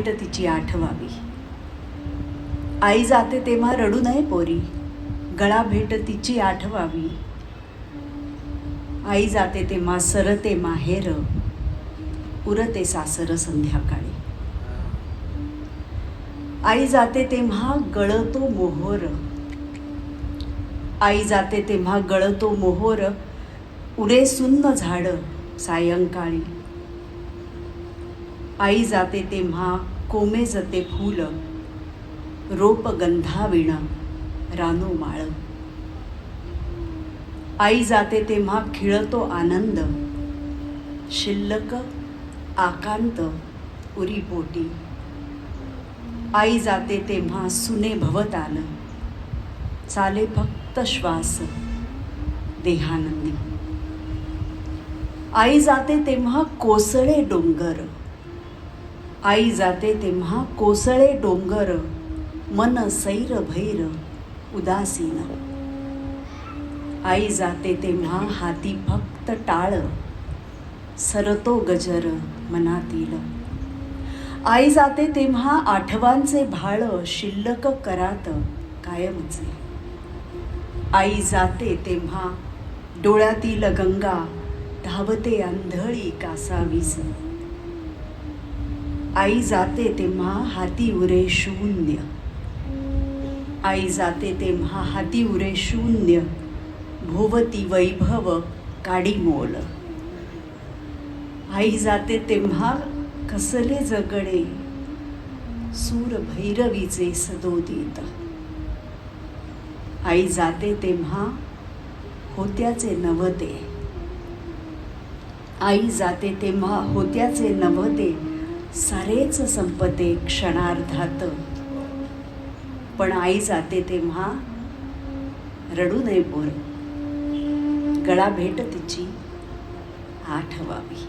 भेट तिची आठवावी. आई जाते तेव्हा रडू नये पोरी. गळा भेट तिची आठवावी. आई जाते तेव्हा सरते माहेर. उरते सासर संध्याकाळी. आई जाते तेव्हा गळतो मोहोर. आई जाते तेव्हा गळतो मोहोर. उरे सुन्न झाड सायंकाळी. आई जाते तेव्हा कोमेजते फूल रोप गंधाविण रानो माळ. आई जाते तेव्हा खिळतो आनंद शिल्लक आकांत उरी पोटी आई जाते तेव्हा सुने भवत आलं चाले फक्त श्वास देहानंदी. आई जाते तेव्हा कोसळे डोंगर आई जाते तेव्हा कोसळे डोंगर मन सैर भैर उदासीन. आई जाते तेव्हा हाती फक्त टाळ सरतो गजर मनातील. आई जाते तेव्हा आठवांचे भाळ शिल्लक करात कायमचे. आई जाते तेव्हा डोळ्यातील गंगा धावते आंधळी कासावीस. आई जाते तेव्हा हाती उरे शून्य. आई जाते तेव्हा हाती उरे शून्य. भोवती वैभव काडी मोल. आई जाते तेव्हा कसले जगणे सूर भैरवीचे सदोदित. आई जाते तेव्हा होत्याचे नवते. आई जाते तेव्हा होत्याचे नवते. सारेच संपते क्षणार्धात. पण आई जाते तेव्हा रडू नये पोर. गळा भेट तिची आठवावी